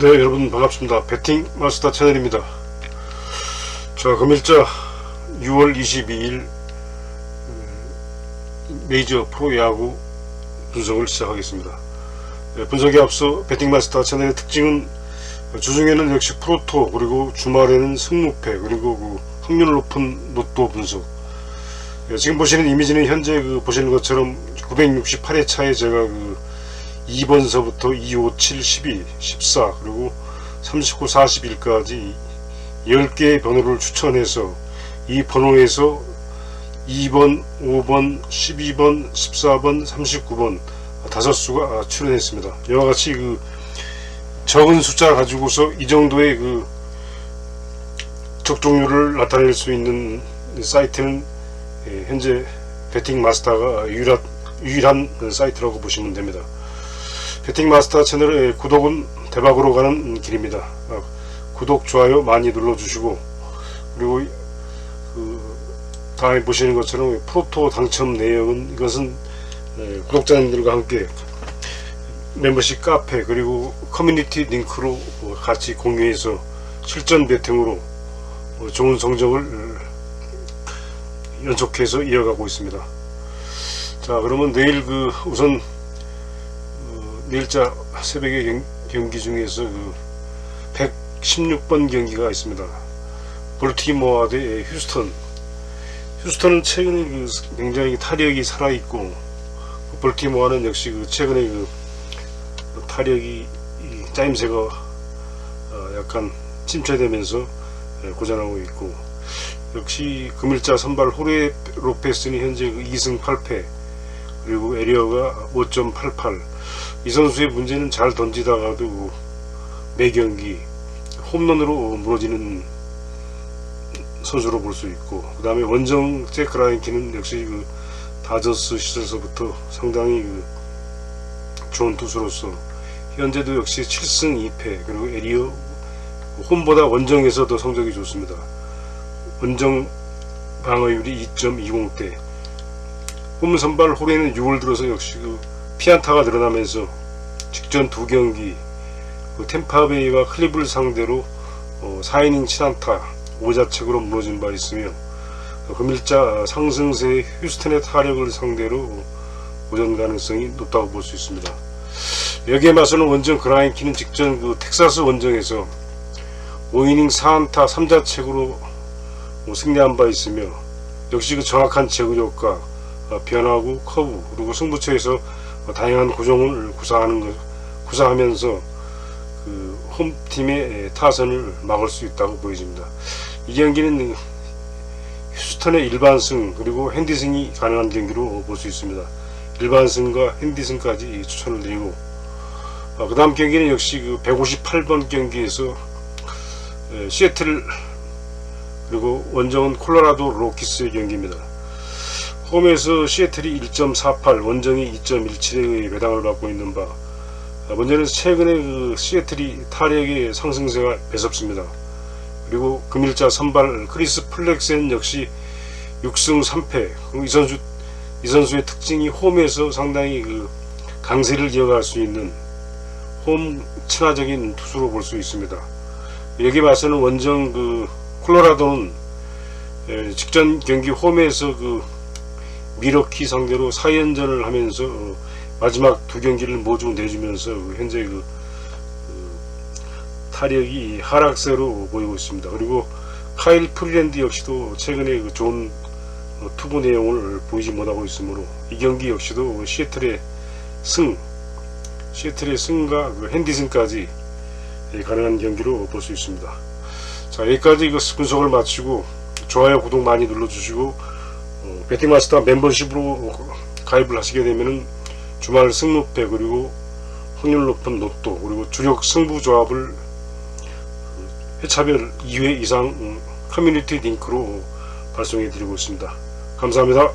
네 여러분 반갑습니다. 배팅 마스터 채널입니다. 자 금일자 6월 22일 음, 메이저 프로야구 분석을 시작하겠습니다. 네, 분석에 앞서 배팅 마스터 채널의 특징은 주중에는 역시 프로토 그리고 주말에는 승무패 그리고 그 확률 높은 로또 분석. 예, 지금 보시는 이미지는 현재 그 보시는 것처럼 968회 차에 제가 그 2번서부터 2, 5, 7, 12, 14 그리고 39, 41까지 10개의 번호를 추천해서 이 번호에서 2번, 5번, 12번, 14번, 39번 다섯 수가 출연했습니다. 이와 같이 그 적은 숫자 가지고서 이 정도의 그 적중률을 나타낼 수 있는 사이트는 예, 현재 배팅 마스터가 유일한, 유일한 사이트라고 보시면 됩니다. 배팅 마스터 채널의 구독은 대박으로 가는 길입니다. 아, 구독, 좋아요 많이 눌러주시고 그리고 그 다음에 보시는 것처럼 프로토 당첨 내역은 이것은 예, 구독자님들과 함께 멤버십 카페 그리고 커뮤니티 링크로 어, 같이 공유해서 실전 배팅으로 어, 좋은 성적을 연속해서 이어가고 있습니다. 자 그러면 내일 그 우선 어, 내일자 새벽에 경, 경기 중에서 그 116번 경기가 있습니다. 볼티모어 대 휴스턴. 휴스턴은 최근에 그 굉장히 타력이 살아있고 볼티모어는 역시 그 최근에 그 타력이 이 짜임새가 어, 약간 침체되면서 예, 고전하고 있고 역시 금일자 선발 호레 로페스는 현재 그 2승 8패 그리고 에리어가 5.88. 이 선수의 문제는 잘 던지다가도 매 경기 홈런으로 무너지는 선수로 볼 수 있고 그 다음에 원정 잭 라인키는 역시 그 다저스 시절서부터 상당히 그 좋은 투수로서 현재도 역시 7승 2패 그리고 에리어 홈보다 원정에서 더 성적이 좋습니다. 원정 방어율이 2.20대 홈 선발 홀에는 6월 들어서 역시 그 피안타가 늘어나면서 직전 두 경기 그 템파베이와 클리블 상대로 어, 4이닝 7안타 5자책으로 무너진 바 있으며 어, 금일자 상승세 휴스턴의 타력을 상대로 오전 가능성이 높다고 볼 수 있습니다. 여기에 맞서는 원정 그라인키는 직전 그 텍사스 원정에서 5이닝 4안타 3자책으로 뭐 승리한 바 있으며 역시 그 정확한 어, 변화구 커브 그리고 승부처에서 어, 다양한 구종을 구사하는 것 구사하면서 그 홈팀의 타선을 막을 수 있다고 보여집니다. 이 경기는 휴스턴의 일반승 그리고 핸디승이 가능한 경기로 볼 수 있습니다. 일반승과 핸디승까지 추천을 드리고 그 다음 경기는 역시 그 158번 경기에서 에, 시애틀 그리고 원정은 콜로라도 로키스의 경기입니다. 홈에서 시애틀이 1.48, 원정이 2.17의 배당을 받고 있는 바. 아, 문제는 최근에 그 시애틀이 타력의 상승세가 매섭습니다. 그리고 금일자 선발 크리스 플렉센 역시 6승 3패. 이 선수 이 선수의 특징이 홈에서 상당히 그 강세를 이어갈 수 있는 홈 친화적인 투수로 볼 수 있습니다. 여기 봐서는 원정 그 콜로라도는 에, 직전 경기 홈에서 그 미러키 상대로 4연전을 하면서 어, 마지막 두 경기를 모두 내주면서 그 현재 그, 그 타력이 하락세로 보이고 있습니다. 그리고 카일 프리랜드 역시도 최근에 그 좋은 어, 투구 내용을 보이지 못하고 있으므로 이 경기 역시도 시애틀의 승, 시애틀의 승과 그 핸디슨까지 예, 가능한 경기로 볼 수 있습니다. 자 여기까지 이거 분석을 마치고 좋아요 구독 많이 눌러주시고 어, 배팅마스터 멤버십으로 가입을 하시게 되면은 주말 승무패 그리고 확률 높은 로또 그리고 주력 승부 조합을 회차별 2회 이상 음, 커뮤니티 링크로 발송해 드리고 있습니다. 감사합니다.